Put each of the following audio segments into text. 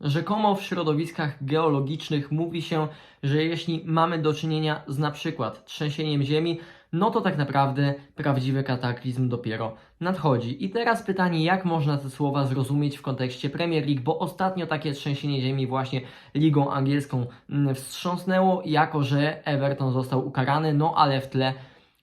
Rzekomo w środowiskach geologicznych mówi się, że jeśli mamy do czynienia z na przykład trzęsieniem ziemi, no to tak naprawdę prawdziwy kataklizm dopiero nadchodzi. I teraz pytanie, jak można te słowa zrozumieć w kontekście Premier League, bo ostatnio takie trzęsienie ziemi właśnie ligą angielską mm, wstrząsnęło, jako że Everton został ukarany, no ale w tle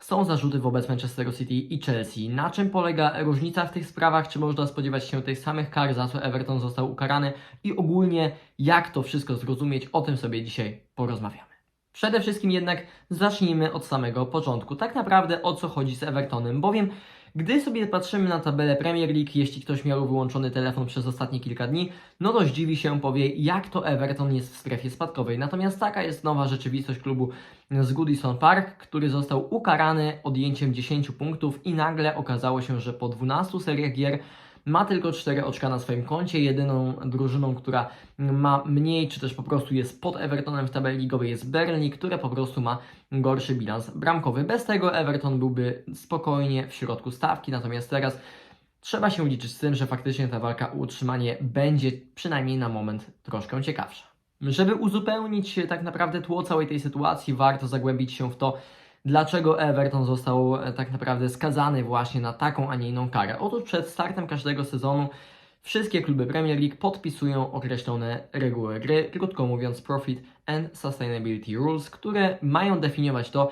są zarzuty wobec Manchester City i Chelsea. Na czym polega różnica w tych sprawach? Czy można spodziewać się tych samych kar, za co Everton został ukarany? I ogólnie, jak to wszystko zrozumieć? O tym sobie dzisiaj porozmawiamy. Przede wszystkim jednak zacznijmy od samego początku. Tak naprawdę o co chodzi z Evertonem, bowiem gdy sobie patrzymy na tabelę Premier League, jeśli ktoś miał wyłączony telefon przez ostatnie kilka dni, no to zdziwi się, powie jak to Everton jest w strefie spadkowej. Natomiast taka jest nowa rzeczywistość klubu z Goodison Park, który został ukarany odjęciem 10 punktów i nagle okazało się, że po 12 seriach gier ma tylko 4 oczka na swoim koncie. Jedyną drużyną, która ma mniej, czy też po prostu jest pod Evertonem w tabeli ligowej jest Burnley, które po prostu ma gorszy bilans bramkowy. Bez tego Everton byłby spokojnie w środku stawki, natomiast teraz trzeba się liczyć z tym, że faktycznie ta walka o utrzymanie będzie przynajmniej na moment troszkę ciekawsza. Żeby uzupełnić tak naprawdę tło całej tej sytuacji, warto zagłębić się w to, dlaczego Everton został e, tak naprawdę skazany właśnie na taką, a nie inną karę. Otóż przed startem każdego sezonu wszystkie kluby Premier League podpisują określone reguły gry, krótko mówiąc Profit and Sustainability Rules, które mają definiować to,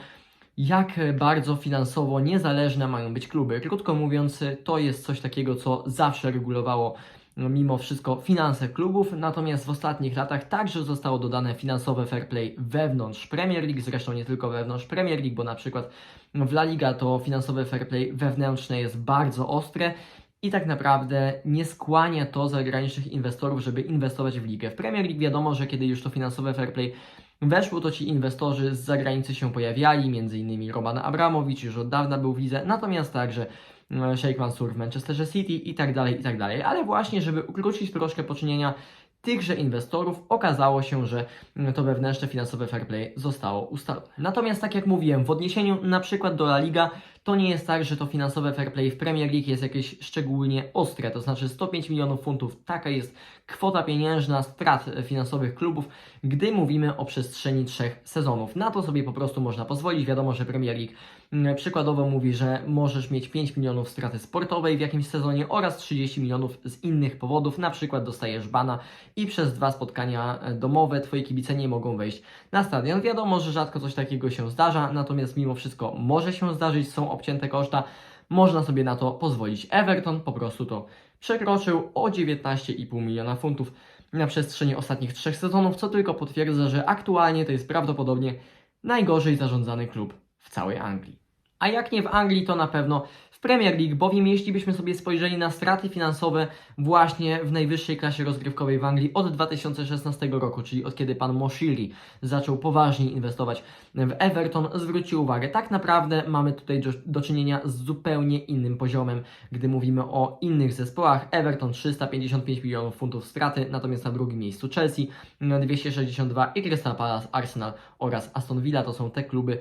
jak bardzo finansowo niezależne mają być kluby. Krótko mówiąc, to jest coś takiego, co zawsze regulowało mimo wszystko finanse klubów, natomiast w ostatnich latach także zostało dodane finansowe fair play wewnątrz Premier League, zresztą nie tylko wewnątrz Premier League, bo na przykład w La Liga to finansowe fair play wewnętrzne jest bardzo ostre i tak naprawdę nie skłania to zagranicznych inwestorów, żeby inwestować w ligę. W Premier League wiadomo, że kiedy już to finansowe fair play weszło, to ci inwestorzy z zagranicy się pojawiali, innymi Roman Abramowicz już od dawna był w lidze, natomiast także Sheikh Mansour w Manchesterze City i tak dalej, i tak dalej. Ale właśnie, żeby ukrócić troszkę poczynienia tychże inwestorów, okazało się, że mm, to wewnętrzne finansowe fair play zostało ustalone. Natomiast tak jak mówiłem, w odniesieniu na przykład do La Liga, to nie jest tak, że to finansowe fair play w Premier League jest jakieś szczególnie ostre, to znaczy 105 milionów funtów, taka jest kwota pieniężna strat finansowych klubów, gdy mówimy o przestrzeni trzech sezonów. Na to sobie po prostu można pozwolić. Wiadomo, że Premier League przykładowo mówi, że możesz mieć 5 milionów straty sportowej w jakimś sezonie oraz 30 milionów z innych powodów, na przykład dostajesz bana i przez dwa spotkania e, domowe twoi kibice nie mogą wejść na stadion. Wiadomo, że rzadko coś takiego się zdarza, natomiast mimo wszystko może się zdarzyć, są obcięte koszta, można sobie na to pozwolić. Everton po prostu to przekroczył o 19,5 miliona funtów na przestrzeni ostatnich trzech sezonów, co tylko potwierdza, że aktualnie to jest prawdopodobnie najgorzej zarządzany klub w całej Anglii. A jak nie w Anglii, to na pewno w Premier League, bowiem jeśli byśmy sobie spojrzeli na straty finansowe właśnie w najwyższej klasie rozgrywkowej w Anglii od 2016 roku, czyli od kiedy pan Moshiri zaczął poważnie inwestować w Everton, zwrócił uwagę, tak naprawdę mamy tutaj do, czynienia z zupełnie innym poziomem, gdy mówimy o innych zespołach. Everton 355 milionów funtów straty, natomiast na drugim miejscu Chelsea 262 i Crystal Palace, Arsenal oraz Aston Villa to są te kluby,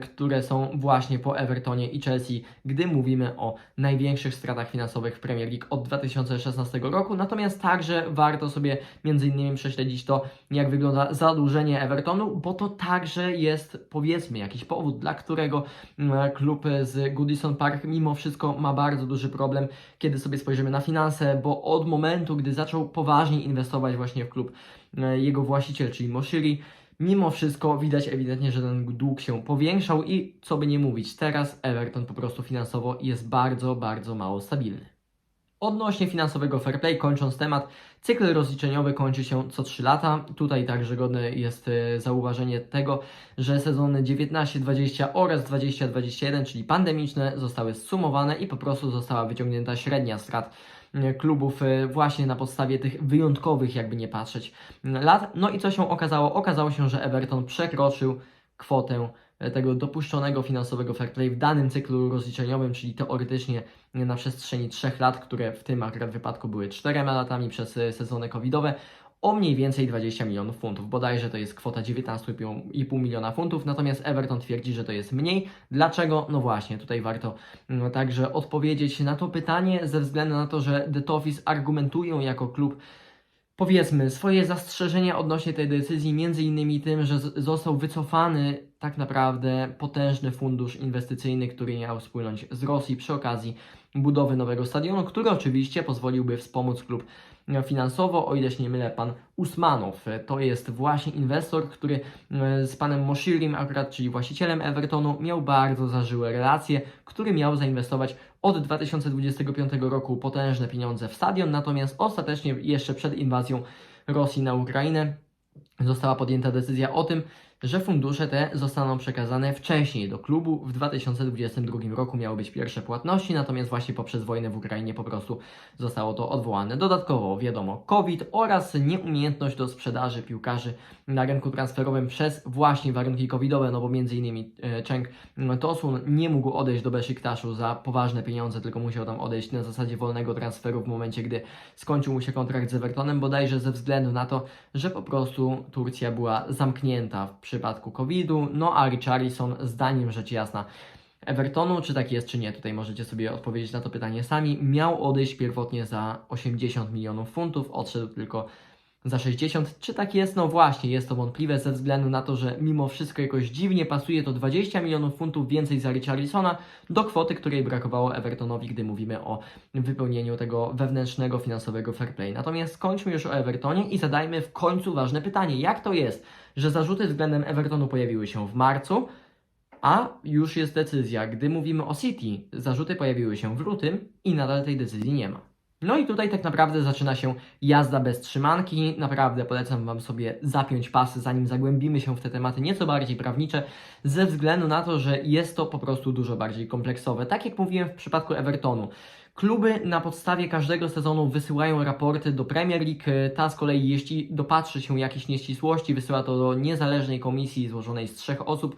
które są właśnie po Evertonie i Chelsea, gdy mówimy o największych stratach finansowych w Premier League od 2016 roku. Natomiast także warto sobie między innymi prześledzić to, jak wygląda zadłużenie Evertonu, bo to także jest powiedzmy jakiś powód, dla którego mm, klub z Goodison Park mimo wszystko ma bardzo duży problem, kiedy sobie spojrzymy na finanse, bo od momentu, gdy zaczął poważnie inwestować właśnie w klub e, jego właściciel, czyli Moshiri, Mimo wszystko widać ewidentnie, że ten dług się powiększał i co by nie mówić, teraz Everton po prostu finansowo jest bardzo, bardzo mało stabilny. Odnośnie finansowego fair play, kończąc temat, cykl rozliczeniowy kończy się co 3 lata. Tutaj także godne jest e, zauważenie tego, że sezony 19-20 oraz 20-21, czyli pandemiczne, zostały zsumowane i po prostu została wyciągnięta średnia strat klubów e, właśnie na podstawie tych wyjątkowych, jakby nie patrzeć, lat. No i co się okazało? Okazało się, że Everton przekroczył kwotę e, tego dopuszczonego finansowego fair play w danym cyklu rozliczeniowym, czyli teoretycznie na przestrzeni 3 lat, które w tym akurat wypadku były 4 latami przez e, sezony covidowe, o mniej więcej 20 milionów funtów. Bodajże to jest kwota 19,5 miliona funtów, natomiast Everton twierdzi, że to jest mniej. Dlaczego? No właśnie, tutaj warto mm, także odpowiedzieć na to pytanie ze względu na to, że The Toffees argumentują jako klub powiedzmy, swoje zastrzeżenia odnośnie tej decyzji, między innymi tym, że został wycofany tak naprawdę potężny fundusz inwestycyjny, który miał spłynąć z Rosji przy okazji budowy nowego stadionu, który oczywiście pozwoliłby wspomóc klub finansowo, o ile się nie mylę, pan Usmanow. To jest właśnie inwestor, który e, z panem Moshirim, akurat, czyli właścicielem Evertonu, miał bardzo zażyłe relacje, który miał zainwestować od 2025 roku potężne pieniądze w stadion, natomiast ostatecznie jeszcze przed inwazją Rosji na Ukrainę została podjęta decyzja o tym, że fundusze te zostaną przekazane wcześniej do klubu. W 2022 roku miały być pierwsze płatności, natomiast właśnie poprzez wojnę w Ukrainie po prostu zostało to odwołane. Dodatkowo wiadomo COVID oraz nieumiejętność do sprzedaży piłkarzy na rynku transferowym przez właśnie warunki covidowe, no bo między innymi e, Cenk Tosun nie mógł odejść do Besiktaszu za poważne pieniądze, tylko musiał tam odejść na zasadzie wolnego transferu w momencie, gdy skończył mu się kontrakt z Evertonem, bodajże ze względu na to, że po prostu Turcja była zamknięta w przypadku COVID-u, no a Richarlison zdaniem rzecz jasna Evertonu, czy tak jest, czy nie, tutaj możecie sobie odpowiedzieć na to pytanie sami, miał odejść pierwotnie za 80 milionów funtów, odszedł tylko za 60. Czy tak jest? No właśnie, jest to wątpliwe ze względu na to, że mimo wszystko jakoś dziwnie pasuje to 20 milionów funtów więcej za Richarlisona do kwoty, której brakowało Evertonowi, gdy mówimy o wypełnieniu tego wewnętrznego finansowego fair play. Natomiast skończmy już o Evertonie i zadajmy w końcu ważne pytanie. Jak to jest, że zarzuty względem Evertonu pojawiły się w marcu, a już jest decyzja. Gdy mówimy o City, zarzuty pojawiły się w lutym i nadal tej decyzji nie ma. No i tutaj tak naprawdę zaczyna się jazda bez trzymanki. Naprawdę polecam Wam sobie zapiąć pasy, zanim zagłębimy się w te tematy nieco bardziej prawnicze, ze względu na to, że jest to po prostu dużo bardziej kompleksowe. Tak jak mówiłem w przypadku Evertonu. Kluby na podstawie każdego sezonu wysyłają raporty do Premier League. Ta z kolei, jeśli dopatrzy się jakichś nieścisłości, wysyła to do niezależnej komisji złożonej z trzech osób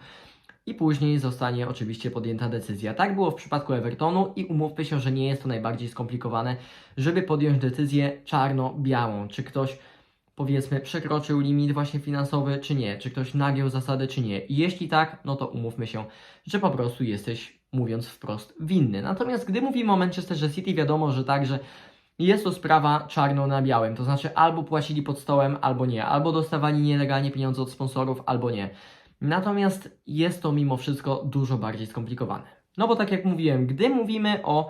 i później zostanie oczywiście podjęta decyzja. Tak było w przypadku Evertonu i umówmy się, że nie jest to najbardziej skomplikowane, żeby podjąć decyzję czarno-białą. Czy ktoś powiedzmy przekroczył limit właśnie finansowy, czy nie? Czy ktoś nagiął zasady, czy nie? I jeśli tak, no to umówmy się, że po prostu jesteś, mówiąc wprost, winny. Natomiast gdy mówimy o Manchesterze City, wiadomo, że także jest to sprawa czarno na białym, to znaczy albo płacili pod stołem, albo nie, albo dostawali nielegalnie pieniądze od sponsorów, albo nie. Natomiast jest to mimo wszystko dużo bardziej skomplikowane. No bo tak jak mówiłem, gdy mówimy o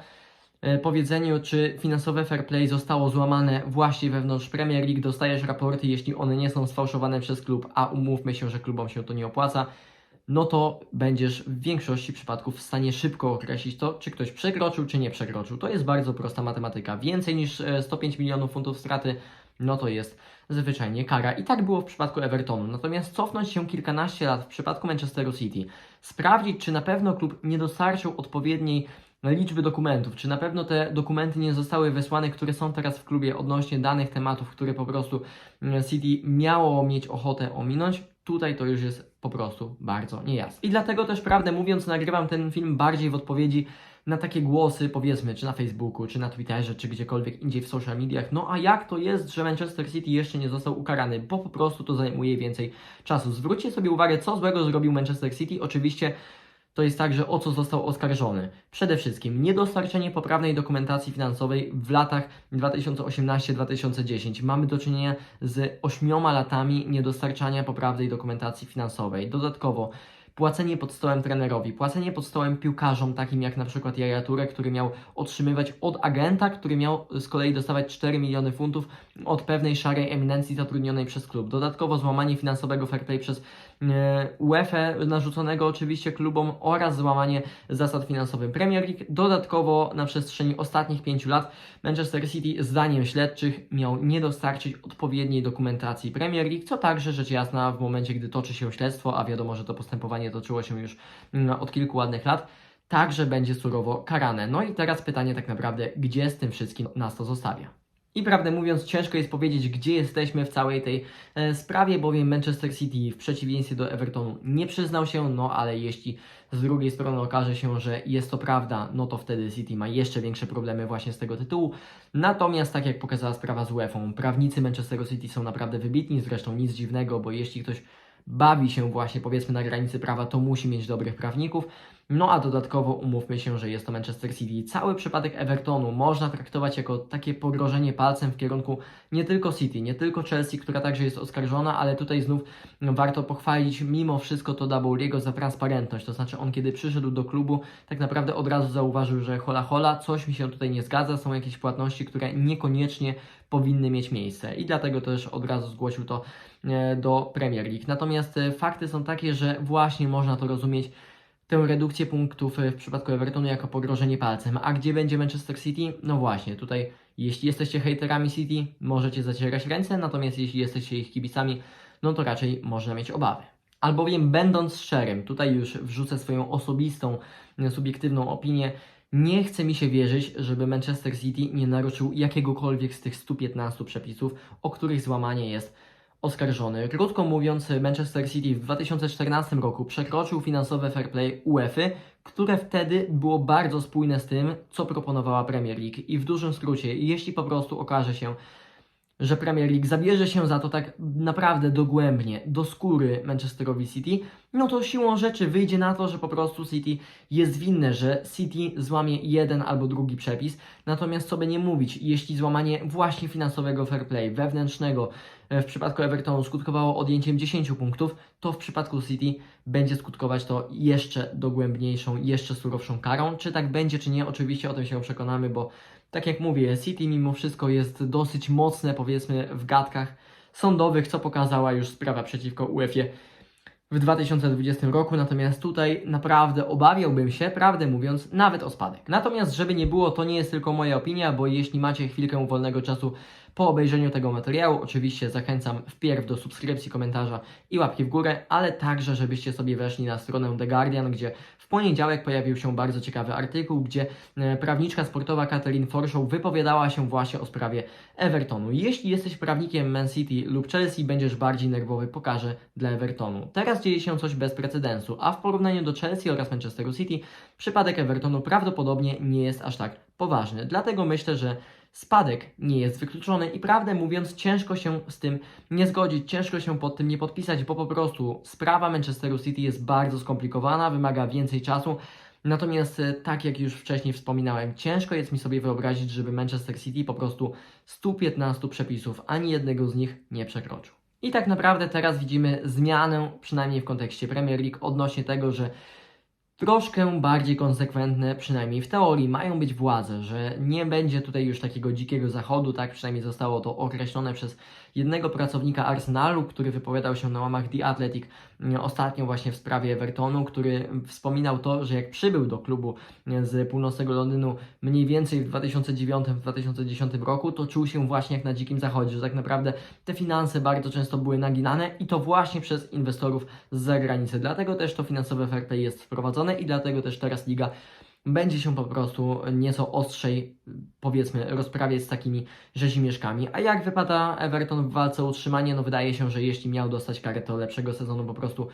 e, powiedzeniu, czy finansowe fair play zostało złamane właśnie wewnątrz Premier League, dostajesz raporty, jeśli one nie są sfałszowane przez klub, a umówmy się, że klubom się to nie opłaca, no to będziesz w większości przypadków w stanie szybko określić to, czy ktoś przekroczył, czy nie przekroczył. To jest bardzo prosta matematyka. Więcej niż e, 105 milionów funtów straty, no to jest zwyczajnie kara. I tak było w przypadku Evertonu. Natomiast cofnąć się kilkanaście lat w przypadku Manchesteru City, sprawdzić, czy na pewno klub nie dostarczył odpowiedniej liczby dokumentów, czy na pewno te dokumenty nie zostały wysłane, które są teraz w klubie odnośnie danych tematów, które po prostu mm, City miało mieć ochotę ominąć, tutaj to już jest po prostu bardzo niejasne. I dlatego też, prawdę mówiąc, nagrywam ten film bardziej w odpowiedzi na takie głosy, powiedzmy, czy na Facebooku, czy na Twitterze, czy gdziekolwiek indziej w social mediach. No a jak to jest, że Manchester City jeszcze nie został ukarany? Bo po prostu to zajmuje więcej czasu. Zwróćcie sobie uwagę, co złego zrobił Manchester City. Oczywiście to jest tak, że o co został oskarżony? Przede wszystkim niedostarczenie poprawnej dokumentacji finansowej w latach 2018-2010. Mamy do czynienia z ośmioma latami niedostarczania poprawnej dokumentacji finansowej. Dodatkowo płacenie pod stołem trenerowi, płacenie pod stołem piłkarzom, takim jak na przykład Jaja który miał otrzymywać od agenta, który miał z kolei dostawać 4 miliony funtów od pewnej szarej eminencji zatrudnionej przez klub. Dodatkowo złamanie finansowego fair play przez e, UEFA, narzuconego oczywiście klubom oraz złamanie zasad finansowych Premier League. Dodatkowo na przestrzeni ostatnich pięciu lat Manchester City zdaniem śledczych miał nie dostarczyć odpowiedniej dokumentacji Premier League, co także rzecz jasna w momencie, gdy toczy się śledztwo, a wiadomo, że to postępowanie toczyło się już mm, od kilku ładnych lat, także będzie surowo karane. No i teraz pytanie tak naprawdę, gdzie z tym wszystkim nas to zostawia? I prawdę mówiąc, ciężko jest powiedzieć, gdzie jesteśmy w całej tej e, sprawie, bowiem Manchester City w przeciwieństwie do Evertonu nie przyznał się, no ale jeśli z drugiej strony okaże się, że jest to prawda, no to wtedy City ma jeszcze większe problemy właśnie z tego tytułu. Natomiast tak jak pokazała sprawa z UEFA, prawnicy Manchesteru City są naprawdę wybitni, zresztą nic dziwnego, bo jeśli ktoś bawi się właśnie powiedzmy na granicy prawa, to musi mieć dobrych prawników. No a dodatkowo umówmy się, że jest to Manchester City. Cały przypadek Evertonu można traktować jako takie pogrożenie palcem w kierunku nie tylko City, nie tylko Chelsea, która także jest oskarżona, ale tutaj znów warto pochwalić mimo wszystko to Doublego za transparentność. To znaczy on kiedy przyszedł do klubu, tak naprawdę od razu zauważył, że hola hola, coś mi się tutaj nie zgadza, są jakieś płatności, które niekoniecznie powinny mieć miejsce i dlatego też od razu zgłosił to e, do Premier League. Natomiast e, fakty są takie, że właśnie można to rozumieć tę redukcję punktów e, w przypadku Evertonu jako pogrożenie palcem. A gdzie będzie Manchester City? No właśnie, tutaj jeśli jesteście hejterami City, możecie zacierać ręce, natomiast jeśli jesteście ich kibicami, no to raczej można mieć obawy. Albowiem będąc szczerym, tutaj już wrzucę swoją osobistą, e, subiektywną opinię, nie chce mi się wierzyć, żeby Manchester City nie naruszył jakiegokolwiek z tych 115 przepisów, o których złamanie jest oskarżony. Krótko mówiąc, Manchester City w 2014 roku przekroczył finansowe fair play UEFA, które wtedy było bardzo spójne z tym, co proponowała Premier League. I w dużym skrócie, jeśli po prostu okaże się, że Premier League zabierze się za to tak naprawdę dogłębnie, do skóry Manchesterowi City, no to siłą rzeczy wyjdzie na to, że po prostu City jest winne, że City złamie jeden albo drugi przepis. Natomiast co by nie mówić, jeśli złamanie właśnie finansowego fair play, wewnętrznego e, w przypadku Evertonu skutkowało odjęciem 10 punktów, to w przypadku City będzie skutkować to jeszcze dogłębniejszą, jeszcze surowszą karą. Czy tak będzie, czy nie, oczywiście o tym się przekonamy, bo tak jak mówię, City mimo wszystko jest dosyć mocne, powiedzmy, w gadkach sądowych, co pokazała już sprawa przeciwko UEFA w 2020 roku, natomiast tutaj naprawdę obawiałbym się, prawdę mówiąc, nawet o spadek. Natomiast, żeby nie było, to nie jest tylko moja opinia, bo jeśli macie chwilkę wolnego czasu po obejrzeniu tego materiału, oczywiście zachęcam wpierw do subskrypcji, komentarza i łapki w górę, ale także, żebyście sobie weszli na stronę The Guardian, gdzie w poniedziałek pojawił się bardzo ciekawy artykuł, gdzie e, prawniczka sportowa Catherine Forshaw wypowiadała się właśnie o sprawie Evertonu. Jeśli jesteś prawnikiem Man City lub Chelsea, będziesz bardziej nerwowy, pokażę dla Evertonu. Teraz dzieje się coś bez precedensu, a w porównaniu do Chelsea oraz Manchesteru City, przypadek Evertonu prawdopodobnie nie jest aż tak poważny. Dlatego myślę, że spadek nie jest wykluczony i prawdę mówiąc, ciężko się z tym nie zgodzić, ciężko się pod tym nie podpisać, bo po prostu sprawa Manchesteru City jest bardzo skomplikowana, wymaga więcej czasu. Natomiast, e, tak jak już wcześniej wspominałem, ciężko jest mi sobie wyobrazić, żeby Manchester City po prostu 115 przepisów, ani jednego z nich nie przekroczył. I tak naprawdę teraz widzimy zmianę, przynajmniej w kontekście Premier League, odnośnie tego, że troszkę bardziej konsekwentne, przynajmniej w teorii, mają być władze, że nie będzie tutaj już takiego dzikiego zachodu, tak? Przynajmniej zostało to określone przez jednego pracownika Arsenalu, który wypowiadał się na łamach The Athletic ostatnio właśnie w sprawie Evertonu, który wspominał to, że jak przybył do klubu z północnego Londynu mniej więcej w 2009-2010 roku, to czuł się właśnie jak na dzikim zachodzie, że tak naprawdę te finanse bardzo często były naginane i to właśnie przez inwestorów z zagranicy. Dlatego też to finansowe fair jest wprowadzone i dlatego też teraz liga będzie się po prostu nieco ostrzej, powiedzmy, rozprawiać z takimi rzezimieszkami. A jak wypada Everton w walce o utrzymanie? No wydaje się, że jeśli miał dostać karę, to lepszego sezonu po prostu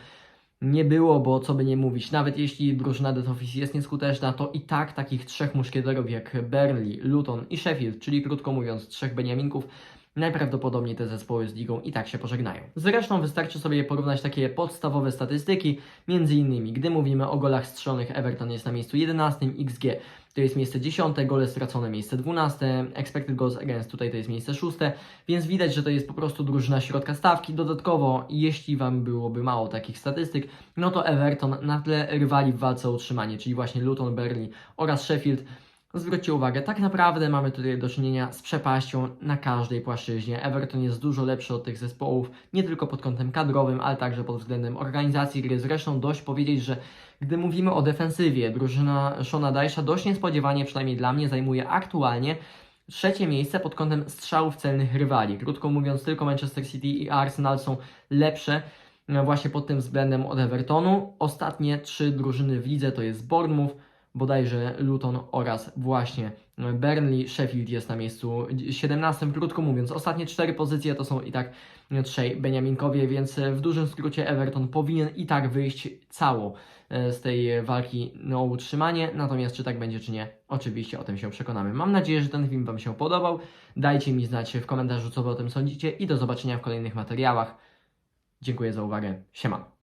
nie było, bo co by nie mówić, nawet jeśli drużyna Death Office jest nieskuteczna, to i tak takich trzech muszkieterów jak Burnley, Luton i Sheffield, czyli krótko mówiąc trzech Beniaminków, najprawdopodobniej te zespoły z ligą i tak się pożegnają. Zresztą wystarczy sobie porównać takie podstawowe statystyki, między innymi gdy mówimy o golach strzelonych Everton jest na miejscu 11, XG to jest miejsce 10, gole stracone miejsce 12, expected goals against tutaj to jest miejsce 6, więc widać, że to jest po prostu drużyna środka stawki. Dodatkowo, jeśli Wam byłoby mało takich statystyk, no to Everton na tle rywali w walce o utrzymanie, czyli właśnie Luton, Burnley oraz Sheffield Zwróćcie uwagę, tak naprawdę mamy tutaj do czynienia z przepaścią na każdej płaszczyźnie. Everton jest dużo lepszy od tych zespołów, nie tylko pod kątem kadrowym, ale także pod względem organizacji gry. Zresztą dość powiedzieć, że gdy mówimy o defensywie, drużyna Shona Dyche'a dość niespodziewanie, przynajmniej dla mnie, zajmuje aktualnie trzecie miejsce pod kątem strzałów celnych rywali. Krótko mówiąc, tylko Manchester City i Arsenal są lepsze e, właśnie pod tym względem od Evertonu. Ostatnie trzy drużyny w lidze to jest Bournemouth, bodajże Luton oraz właśnie Burnley. Sheffield jest na miejscu 17. Krótko mówiąc, ostatnie cztery pozycje to są i tak trzej Beniaminkowie, więc w dużym skrócie Everton powinien i tak wyjść cało e, z tej walki o utrzymanie. Natomiast czy tak będzie, czy nie, oczywiście o tym się przekonamy. Mam nadzieję, że ten film Wam się podobał. Dajcie mi znać w komentarzu, co Wy o tym sądzicie i do zobaczenia w kolejnych materiałach. Dziękuję za uwagę. Siema.